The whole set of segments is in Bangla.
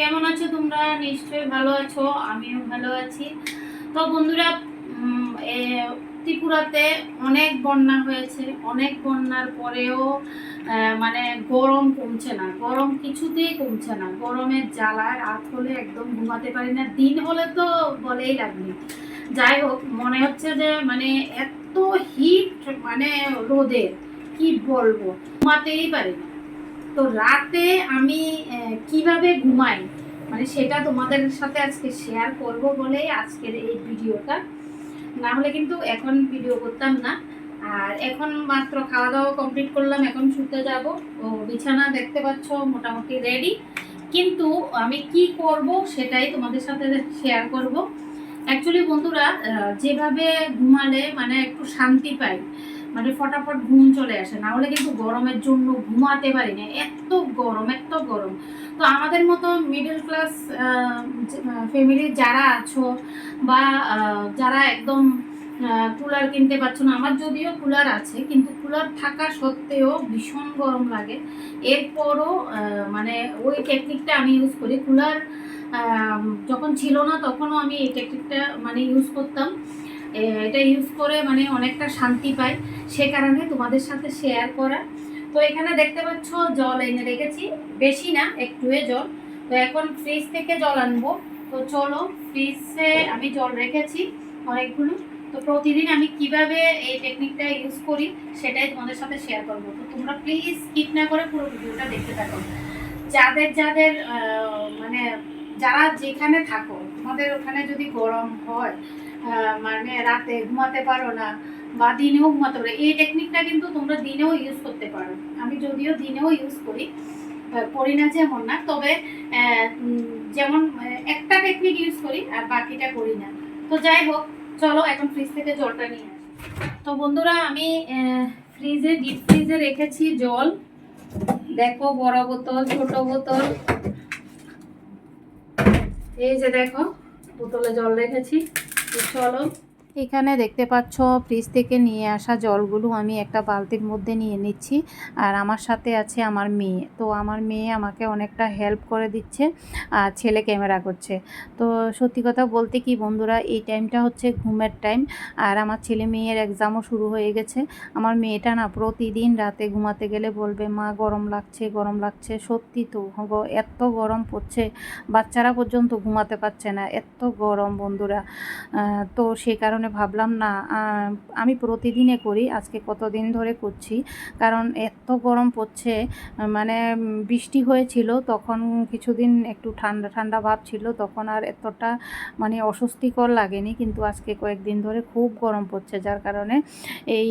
কেমন আছো তোমরা? নিশ্চয়ই ভালো আছো, আমিও ভালো আছি। তো বন্ধুরা ত্রিপুরাতে অনেক বন্যা হয়েছে, অনেক বন্যার পরেও মানে গরম কমছে না, গরম কিছুতেই কমছে না, গরমের জ্বালায় রাত হলে একদম ঘুমাতে পারি না, দিন হলে তো বলেই লাগবে যাই হোক, মনে হচ্ছে যে মানে এত হিট মানে রোদের কি বলব, ঘুমাতেই পারি না। তো রাতে আমি কীভাবে ঘুমাই? মানে সেটা তোমাদের সাথে আজকে শেয়ার করব বলেই আজকের এই ভিডিওটা। না হলে কিন্তু এখন ভিডিও করতাম না। আর এখন মাত্র খাওয়া দাওয়া কমপ্লিট করলাম, এখন শুতে যাব। ও, বিছানা দেখতে পাচ্ছ, মোটামুটি রেডি কিন্তু আমি কি করব সেটাই তোমাদের সাথে শেয়ার করব। অ্যাকচুয়ালি বন্ধুরা যেভাবে ঘুমালে মানে একটু শান্তি পাই। মানে ফটাফট ঘুম চলে আসে। না হলে কিন্তু গরমের জন্য ঘুমাতে পারি না। এত গরম এত গরম। তো আমাদের মতো মিডল ক্লাস ফ্যামিলির যারা আছো বা যারা একদম কুলার কিনতে পারছ না, আমার যদিও কুলার আছে, কিন্তু কুলার থাকা সত্ত্বেও ভীষণ গরম লাগে। এরপরও মানে ওই টেকনিকটা আমি ইউজ করি। কুলার যখন ছিল না তখনও আমি এই টেকনিকটা মানে ইউজ করতাম। এটা ইউজ করে মানে অনেকটা শান্তি পাই সে কারণে তোমাদের সাথে শেয়ার করা। তো এখানে দেখতে পাচ্ছ, জল এনে রেখেছি। বেশি না একটুয়ে জল। তো এখন ফ্রিজ থেকে জল আনব। তো চলো ফ্রিজে আমি জল রেখেছি অনেকগুলো। তো প্রতিদিন আমি কীভাবে এই টেকনিকটা ইউজ করি, সেটাই তোমাদের সাথে শেয়ার করব। তো তোমরা প্লিজ স্কিপ না করে পুরো ভিডিওটা দেখতে থাকো। যাদের যাদের মানে যারা যেখানে থাকো, তোমাদের ওখানে যদি গরম হয় মানে রাতে ঘুমাতে পারো না বা দিনেও ঘুমাতে পারো এই টেকনিকটা কিন্তু তোমরা দিনেও ইউজ করতে পারো। আমি যদিও দিনেও ইউজ করি করি না যেমন না, তবে যেমন একটা টেকনিক ইউজ করি আর বাকিটা করি না। তো যাই হোক, চলো এখন ফ্রিজ থেকে জলটা নিয়ে আসি। তো বন্ধুরা, আমি ফ্রিজে ডিপ ফ্রিজে রেখেছি জল। দেখো বড় বোতল, ছোট বোতল। এই যে দেখো, বোতলে জল রেখেছি। তো চলো এখানে দেখতে পাচ্ছ ফ্রিজ থেকে নিয়ে আসা জলগুলো আমি একটা বালতির মধ্যে নিয়ে নিচ্ছি। আর আমার সাথে আছে আমার মেয়ে। তো আমার মেয়ে আমাকে অনেকটা হেল্প করে দিচ্ছে, আর ছেলে ক্যামেরা করছে। তো সত্যি কথা বলতে কি বন্ধুরা, এই টাইমটা হচ্ছে ঘুমের টাইম আর আমার ছেলে মেয়ের এক্সামও শুরু হয়ে গেছে। আমার মেয়েটা না প্রতিদিন রাতে ঘুমাতে গেলে বলবে, মা, গরম লাগছে গরম লাগছে। সত্যি তো এত গরম পড়ছে। বাচ্চারা পর্যন্ত ঘুমাতে পারছে না, এত গরম বন্ধুরা। তো সে কারণে ভাবলাম, না আমি প্রতিদিনে করি, আজকে কতদিন ধরে করছি? কারণ এত গরম পড়ছে মানে বৃষ্টি হয়েছিল, তখন কিছুদিন একটু ঠান্ডা ঠান্ডা ভাব ছিল, তখন আর এতটা মানে অস্বস্তিকর লাগেনি, কিন্তু আজকে কয়েকদিন ধরে খুব গরম পড়ছে, যার কারণে এই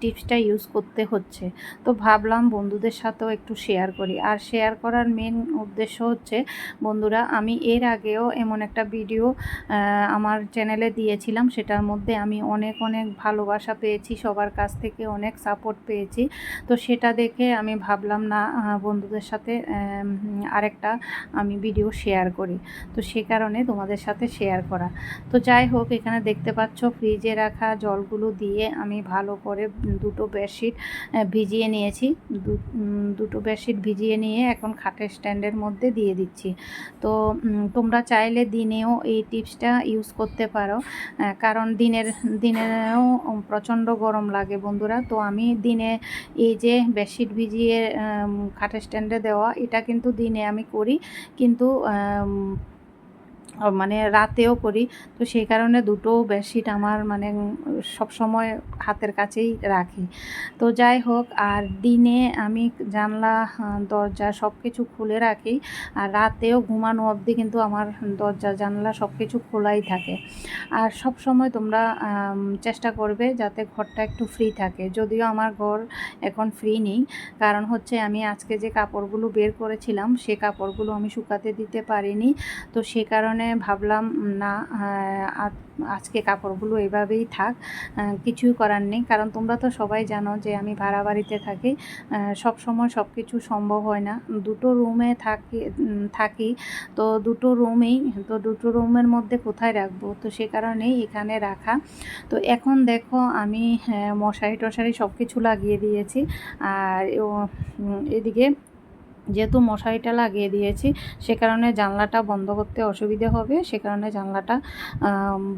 টিপসটা ইউজ করতে হচ্ছে। তো ভাবলাম বন্ধুদের সাথেও একটু শেয়ার করি। আর শেয়ার করার মেন উদ্দেশ্য হচ্ছে, বন্ধুরা, আমি এর আগেও এমন একটা ভিডিও আমার চ্যানেলে দিয়েছিলাম, সেটার মধ্যে আমি অনেক অনেক ভালোবাসা পেয়েছি, সবার কাছ থেকে অনেক সাপোর্ট পেয়েছি। তো সেটা দেখে আমি ভাবলাম, না বন্ধুদের সাথে আরেকটা আমি ভিডিও শেয়ার করি। তো সে কারণে তোমাদের সাথে শেয়ার করা। তো যাই হোক, এখানে দেখতে পাচ্ছ ফ্রিজে রাখা জলগুলো দিয়ে আমি ভালো করে দুটো বেডশিট ভিজিয়ে নিয়েছি। দুটো বেডশিট ভিজিয়ে নিয়ে এখন খাটের স্ট্যান্ডের মধ্যে দিয়ে দিচ্ছি। তো তোমরা চাইলে দিনেও এই টিপসটা ইউজ করতে পারো। কারণ দিনের, দিনেও প্রচণ্ড গরম লাগে বন্ধুরা। তো আমি দিনে এই যে বেডশিট ভিজিয়ে খাটের স্ট্যান্ডে দেওয়া, এটা কিন্তু দিনে আমি করি। কিন্তু মানে রাতেও করি। তো সেই কারণে দুটো বেডশিট আমার মানে সব সময় হাতের কাছেই রাখি। তো যাই হোক, আর দিনে আমি জানলা দরজা সব কিছু খুলে রাখি। আর রাতেও ঘুমানো অবধি কিন্তু আমার দরজা, জানলা সব কিছু খোলাই থাকে। আর সব সময় তোমরা চেষ্টা করবে যাতে ঘরটা একটু ফ্রি থাকে। যদিও আমার ঘর এখন ফ্রি নেই। কারণ হচ্ছে আমি আজকে যে কাপড়গুলো বের করেছিলাম, সে কাপড়গুলো আমি শুকাতে দিতে পারিনি। তো সে কারণে ভাবলাম, না আজকে কাপড়গুলো এভাবেই থাক কিছুই করার নেই। কারণ তোমরা তো সবাই জানো যে আমি ভাড়া বাড়িতে থাকি সব সময় সব কিছু সম্ভব হয় না। দুটো রুমে থাকি থাকি, তো দুটো রুমেই, তো দুটো রুমের মধ্যে কোথায় রাখব? তো সে কারণেই এখানে রাখা। তো এখন দেখো আমি মশারি টশারি সব কিছু লাগিয়ে দিয়েছি। আর এদিকে যেহেতু মশারিটা লাগিয়ে দিয়েছি, সে কারণে জানলাটা বন্ধ করতে অসুবিধে হবে, সে কারণে জানলাটা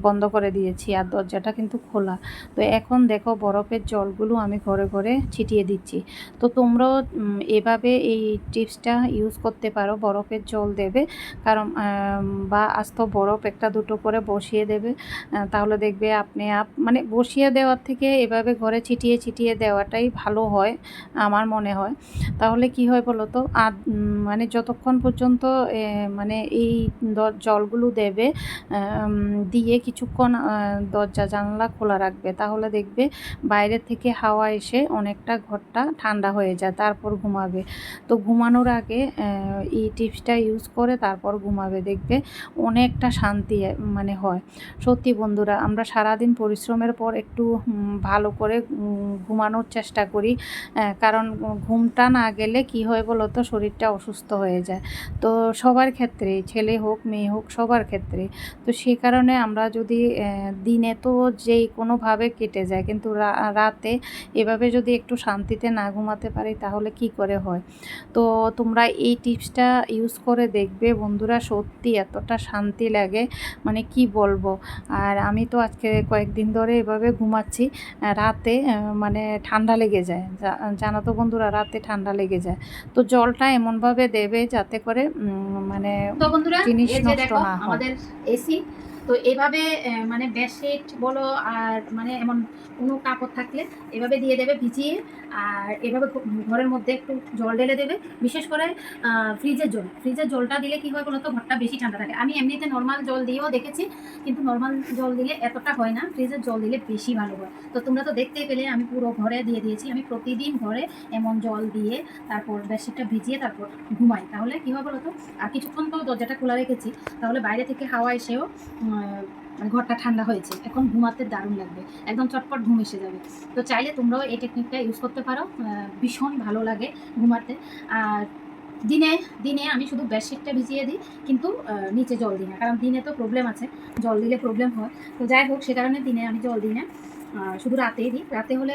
বন্ধ করে দিয়েছি আর দরজাটা কিন্তু খোলা। তো এখন দেখো বরফের জলগুলো আমি ঘরে ঘরে ছিটিয়ে দিচ্ছি। তো তোমরাও এভাবে এই টিপসটা ইউজ করতে পারো, বরফের জল দেবে, কারণ বা আস্ত বরফ একটা দুটো করে বসিয়ে দেবে তাহলে দেখবে আপনি আপ মানে বসিয়ে দেওয়ার থেকে এভাবে ঘরে ছিটিয়ে ছিটিয়ে দেওয়াটাই ভালো হয়, আমার মনে হয়। তাহলে কি হয় বলো তো? উম, মানে যতক্ষণ পর্যন্ত মানে এই জলগুলো দেবে দিয়ে কিছুক্ষণ দরজা জানলা খোলা রাখবে তাহলে দেখবে বাইরে থেকে হাওয়া এসে অনেকটা ঘরটা ঠান্ডা হয়ে যায় তারপর ঘুমাবে। তো ঘুমানোর আগে এই টিপসটা ইউজ করে তারপর ঘুমাবে দেখবে অনেকটা শান্তি মানে হয়। সত্যি বন্ধুরা আমরা সারাদিন পরিশ্রমের পর একটু ভালো করে ঘুমানোর চেষ্টা করি কারণ ঘুমটা না গেলে কি হয় বলো তো শরীরটা অসুস্থ হয়ে যায়। তো সবার ক্ষেত্রে, ছেলে হোক, মেয়ে হোক, সবার ক্ষেত্রে। তো সে কারণে আমরা যদি দিনে তো যেই কোনোভাবে কেটে যায়, কিন্তু রাতে এভাবে যদি একটু শান্তিতে না ঘুমাতে পারি, তাহলে কি করে হয়? তো তোমরা এই টিপসটা ইউজ করে দেখবে। বন্ধুরা, সত্যি এতটা শান্তি লাগে। মানে কি বলব? আর আমি তো আজকে কয়েকদিন ধরে এভাবে ঘুমাচ্ছি রাতে মানে ঠান্ডা লেগে যায়। জানো তো বন্ধুরা, রাতে ঠান্ডা লেগে যায়। তো জলটা এমনভাবে দেবে যাতে করে উম, মানে তো বন্ধুরা জিনিস নষ্ট না হয়। আমাদের এসি তো এভাবে মানে বেডশিট বলো আর মানে এমন কোনো কাপড় থাকলে এভাবে দিয়ে দেবে ভিজিয়ে আর এভাবে ঘরের মধ্যে একটু জল ঢেলে দেবে। বিশেষ করে ফ্রিজের জল। ফ্রিজের জলটা দিলে কি হয় বলতো ঘরটা বেশি ঠান্ডা থাকে। আমি এমনিতে নর্মাল জল দিয়েও দেখেছি, কিন্তু নর্মাল জল দিলে এতটা হয় না। ফ্রিজের জল দিলে বেশি ভালো হয়। তো তোমরা তো দেখতেই পেলে, আমি পুরো ঘরে দিয়ে দিয়েছি। আমি প্রতিদিন ঘরে এমন জল দিয়ে তারপর বেডশিটটা ভিজিয়ে তারপর ঘুমাই। তাহলে কী হয় বলো তো, আর কিছুক্ষণ তো দরজাটা খোলা রেখেছি, তাহলে বাইরে থেকে হাওয়া এসেও ঘরটা ঠান্ডা হয়েছে। এখন ঘুমাতে দারুণ লাগবে। একদম চটপট ঘুম এসে যাবে। তো চাইলে তোমরাও এই টেকনিকটা ইউজ করতে পারো। ভীষণ ভালো লাগে ঘুমাতে। আর দিনে দিনে আমি শুধু বেডশিটটা ভিজিয়ে দিই, কিন্তু নিচে জল দিই না। কারণ দিনে তো প্রবলেম আছে। জল দিলে প্রবলেম হয়। তো যাই হোক, সে কারণে দিনে আমি জল দিই না। শুধু রাতেই দিই। রাতে হলে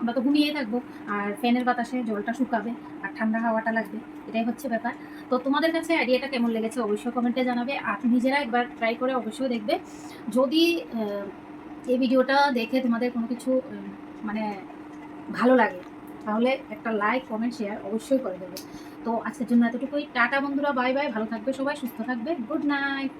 আমরা তো ঘুমিয়ে থাকব। আর ফ্যানের বাতাসে জলটা শুকাবে, আর ঠান্ডা হাওয়াটা লাগবে, এটাই হচ্ছে ব্যাপার। তো তোমাদের কাছে আইডিয়াটা কেমন লেগেছে অবশ্যই কমেন্টে জানাবে। আর নিজেরা একবার ট্রাই করে অবশ্যই দেখবে। যদি এই ভিডিওটা দেখে তোমাদের কোনো কিছু মানে ভালো লাগে, তাহলে একটা লাইক কমেন্ট শেয়ার অবশ্যই করে দেবে। তো আজকের জন্য এতটুকুই। টাটা বন্ধুরা বাই বাই ভালো থাকবে সবাই, সুস্থ থাকবে। Good night